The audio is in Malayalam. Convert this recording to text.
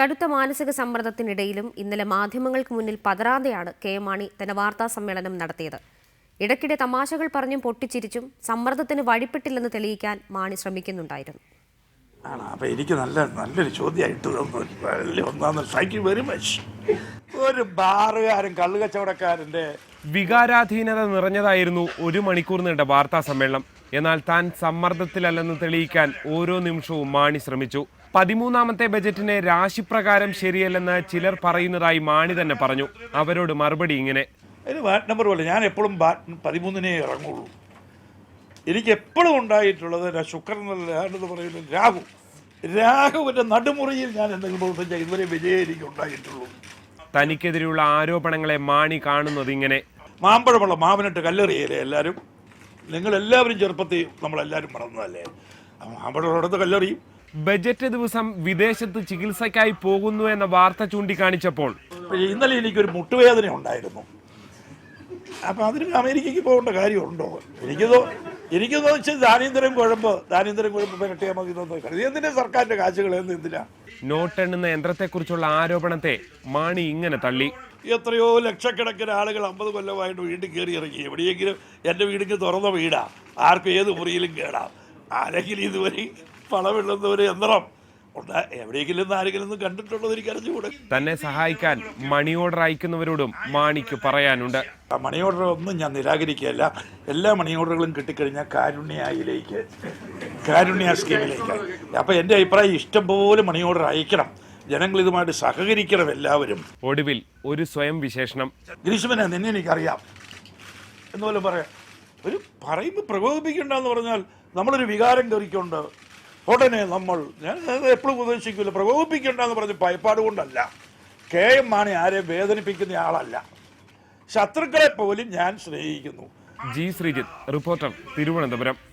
കടുത്ത മാനസിക സമ്മർദ്ദത്തിനിടയിലും ഇന്നലെ മാധ്യമങ്ങൾക്ക് മുന്നിൽ പതറാതെയാണ് കെ മാണി തന്റെ വാർത്താ സമ്മേളനം നടത്തിയത്. ഇടയ്ക്കിടെ തമാശകൾ പറഞ്ഞും പൊട്ടിച്ചിരിച്ചും സമ്മർദ്ദത്തിന് വഴിപ്പെട്ടില്ലെന്ന് തെളിയിക്കാൻ മാണി ശ്രമിക്കുന്നുണ്ടായിരുന്നു. ആണ്? അപ്പം എനിക്ക് നല്ല നല്ലൊരു ചോദ്യമായിട്ട് ഒന്നാന്ന് താങ്ക് യു വെരി മച്ച് ഒരു ബാറുകാരൻ കള്ളുകച്ചവടക്കാരന്റെ വികാരാധീനത നിറഞ്ഞതായിരുന്നു ഒരു മണിക്കൂർ നീണ്ട വാർത്താ സമ്മേളനം. എന്നാൽ താൻ സമ്മർദ്ദത്തിലല്ലെന്ന് തെളിയിക്കാൻ ഓരോ നിമിഷവും മാണി ശ്രമിച്ചു. പതിമൂന്നാമത്തെ ബജറ്റിനെ രാശിപ്രകാരം ശരിയല്ലെന്ന് ചിലർ പറയുന്നതായി മാണി തന്നെ പറഞ്ഞു. അവരോട് മറുപടി ഇങ്ങനെ. നമ്പർ പോലെ ഞാൻ എപ്പോഴും പതിമൂന്നിനെ ഇറങ്ങുള്ളൂ. എനിക്ക് എപ്പോഴും ഉണ്ടായിട്ടുള്ളത് ശുക്രൻ എന്ന് പറയുന്നത് രാഹു. രാഹുവിന്റെ നടുമുറിയിൽ ഞാൻ എന്തെങ്കിലും പ്രവർത്തിച്ചാൽ ഇതുവരെ വിജയം എനിക്ക് ഉണ്ടായിട്ടുള്ളൂ. തനിക്കെതിരെയുള്ള ആരോപണങ്ങളെ മാണി കാണുന്നത് ഇങ്ങനെ. മാമ്പഴമുള്ള മാവിനിട്ട് കല്ലെറിയല്ലേ എല്ലാവരും നിങ്ങളെല്ലാവരും ചെറുപ്പത്തിൽ നമ്മളെല്ലാവരും മറന്നതല്ലേ? മാമ്പഴമുള്ളടത്ത് കല്ലെറിയും. ബജറ്റ് ദിവസം വിദേശത്ത് ചികിത്സയ്ക്കായി പോകുന്നു എന്ന വാർത്ത ചൂണ്ടിക്കാണിച്ചപ്പോൾ. ഇന്നലെ എനിക്കൊരു മുട്ടുവേദന ഉണ്ടായിരുന്നു. അപ്പം അതിന് അമേരിക്കയ്ക്ക് പോകേണ്ട കാര്യമുണ്ടോ? എനിക്കതോ എനിക്കെന്ന് വെച്ചാൽ ദാനീന്ദ്രം കുഴമ്പ് ദാനീന്ദ്രം കുഴമ്പ് പുരട്ടിയാൽ മതി കരുതി. എന്തിനാ സർക്കാരിന്റെ കാശുകൾ എന്ന് എന്തിനാ? നോട്ട് എണ്ണുന്ന യന്ത്രത്തെക്കുറിച്ചുള്ള ആരോപണത്തെ മാണി ഇങ്ങനെ തള്ളി. എത്രയോ ലക്ഷക്കണക്കിന് ആളുകൾ അമ്പത് കൊല്ലമായിട്ട് വീട്ടിൽ കയറി ഇറങ്ങി. എവിടെയെങ്കിലും എന്റെ വീടിന് തുറന്ന വീടാ. ആർക്കും ഏത് മുറിയിലും കേടാം. ആരെങ്കിലും ഇതുവരെ പണമില്ലെന്ന ഒരു യന്ത്രം. ഉണ്ട്. എവിടെയെങ്കിലും ആരെങ്കിലും ഒന്ന് കണ്ടിട്ടുള്ളത് എനിക്ക് അറിഞ്ഞുകൂടെ. തന്നെ സഹായിക്കാൻ മണി ഓർഡർ അയക്കുന്നവരോടും മാണിക്ക് പറയാനുണ്ട്. മണി ഓർഡർ ഒന്നും ഞാൻ നിരാകരിക്കുകയല്ല. എല്ലാ മണി ഓർഡറുകളും കിട്ടിക്കഴിഞ്ഞാൽ കാരുണ്യയിലേക്ക് കാരുണ്യ സ്കീമിലേക്ക്. അപ്പോൾ എന്റെ അഭിപ്രായം ഇഷ്ടം പോലെ മണി ഓർഡർ അയക്കണം. ജനങ്ങൾ ഇതുമായിട്ട് സഹകരിക്കണം എല്ലാവരും. ഒടുവിൽ ഒരു സ്വയം വിശേഷണം. ഗ്രീഷ്മനെ നിന്നെ എനിക്കറിയാം. എന്നുപോലെ പറയാം. ഒരു പറയുമ്പോൾ പ്രകോപിപ്പിക്കണ്ടെന്ന് പറഞ്ഞാൽ നമ്മളൊരു വികാരം കയറിക്കൊണ്ട് ഉടനെ നമ്മൾ ഞാൻ എപ്പോഴും ഉപദേശിക്കില്ല പ്രകോപിപ്പിക്കണ്ടെന്ന് പറഞ്ഞ് ഭയപ്പാട് കൊണ്ടല്ല. കെ എം മാണി ആരെയും വേദനിപ്പിക്കുന്ന ആളല്ല. ശത്രുക്കളെ പോലും ഞാൻ സ്നേഹിക്കുന്നു. G Sreejith reporter Thiruvananthapuram.